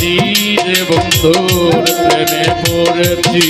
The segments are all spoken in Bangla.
পড়েছি রে বন্ধুর প্রেমে পড়েছি।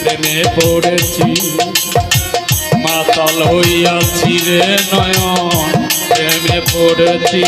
প্রেমে পড়েছি মাতাল হইয়াছি রে নয়ন প্রেমে পড়েছি।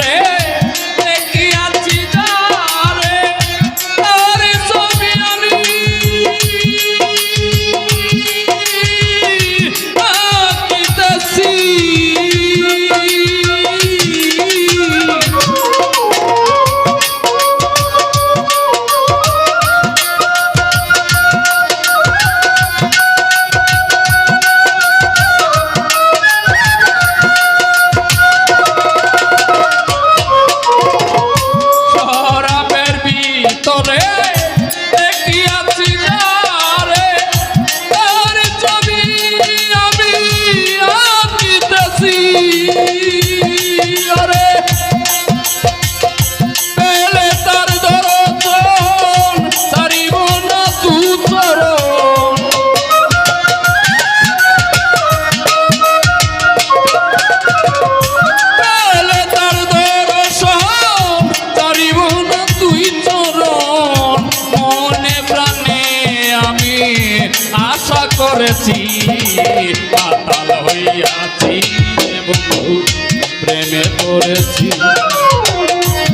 রে করেছি পাতাল হইয়াছি বন্ধু প্রেমে পড়েছি।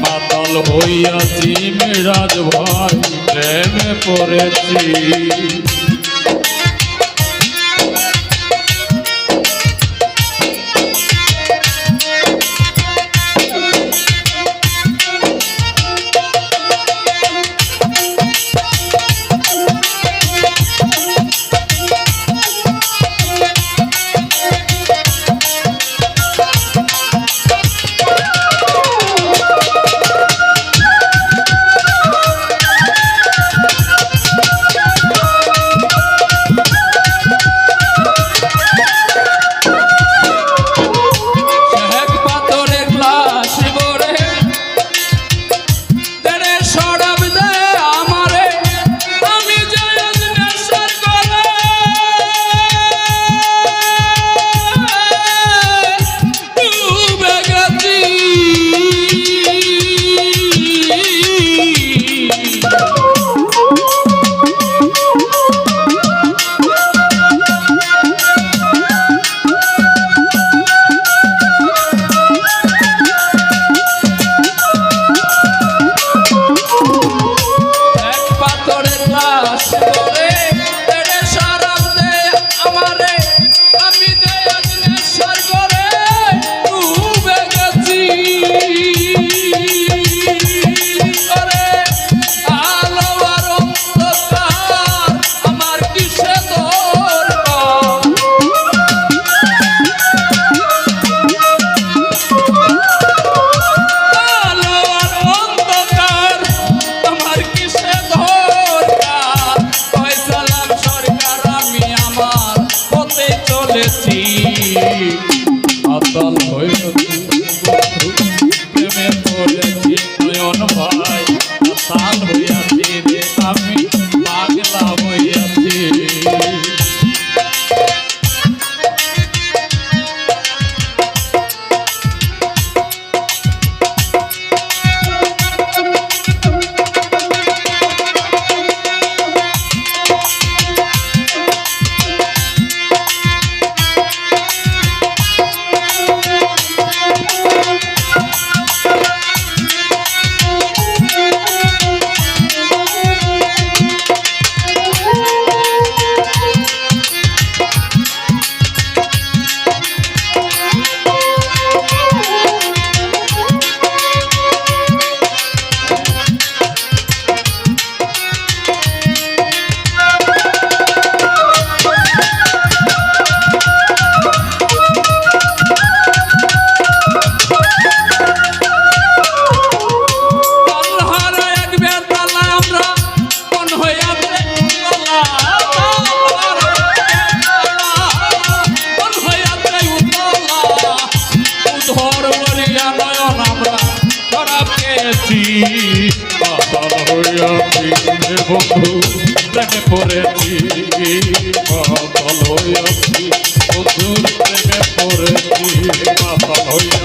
পাতাল হইয়াছি মিরাজ ভাই প্রেমে পড়েছি। বন্ধু প্রেমে পড়েছি মাতাল হইয়াছি বন্ধু প্রেমে পড়েছি মাতাল হইয়াছি